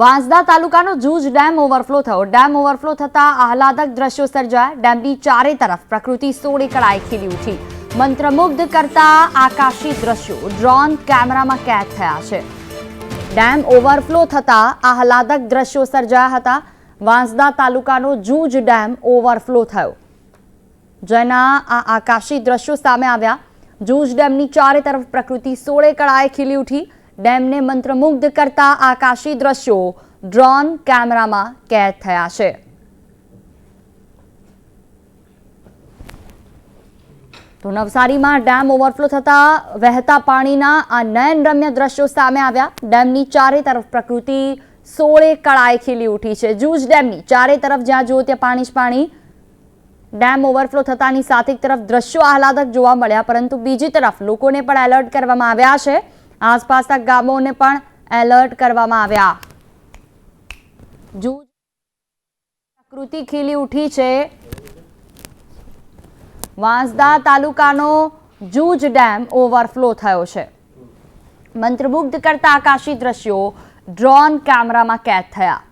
વાંસદા તાલુકાનો Juj dam overflow થયો. Dam overflow થતા આહલાદક દ્રશ્યો સર્જાયા. ડેમની ચારે તરફ પ્રકૃતિ સોળે કળાએ ખીલી ઉઠી. મંત્રમુગ્ધ કરતા આકાશી દ્રશ્યો ડ્રોન કેમેરામાં કેદ થયા છે. ડેમ ઓવરફ્લો થતા આહલાદક દ્રશ્યો સર્જાયા હતા. વાંસદા તાલુકાનો જૂજ ડેમ ઓવરફ્લો થયો. જેના આ આકાશી દ્રશ્યો સામે આવ્યા. જૂજ ડેમની ચારે તરફ પ્રકૃતિ સોળે કળાએ ખીલી ઉઠી. ડેમને મંત્રમુગ્ધ કરતા આકાશી દ્રશ્યો ડ્રોન કેમેરામાં કેદ થયા છે. તો નવસારીમાં ડેમ ઓવરફ્લો થતા વહેતા પાણીના આ નયનરમ્ય દ્રશ્યો સામે આવ્યા. ડેમની ચારે તરફ પ્રકૃતિ સોળે કળાએ ખીલી ઉઠી છે. જૂજ ડેમની ચારે તરફ જ્યાં જુઓ ત્યાં પાણી જ પાણી. ડેમ ઓવરફ્લો થતાની સાથે તરફ દ્રશ્યો આહલાદક જોવા મળ્યા, પરંતુ બીજી તરફ લોકોને પણ એલર્ટ કરવામાં આવ્યા છે. આસપાસના ગામોને પણ એલર્ટ કરવામાં આવ્યા. જૂજ પ્રકૃતિ ખીલી ઉઠી છે. વાંસદા તાલુકાનો જૂજ ડેમ ઓવરફ્લો થયો છે. મંત્રમુગ્ધ કરતા આકાશી દ્રશ્યો ડ્રોન કેમેરામાં કેદ થયા.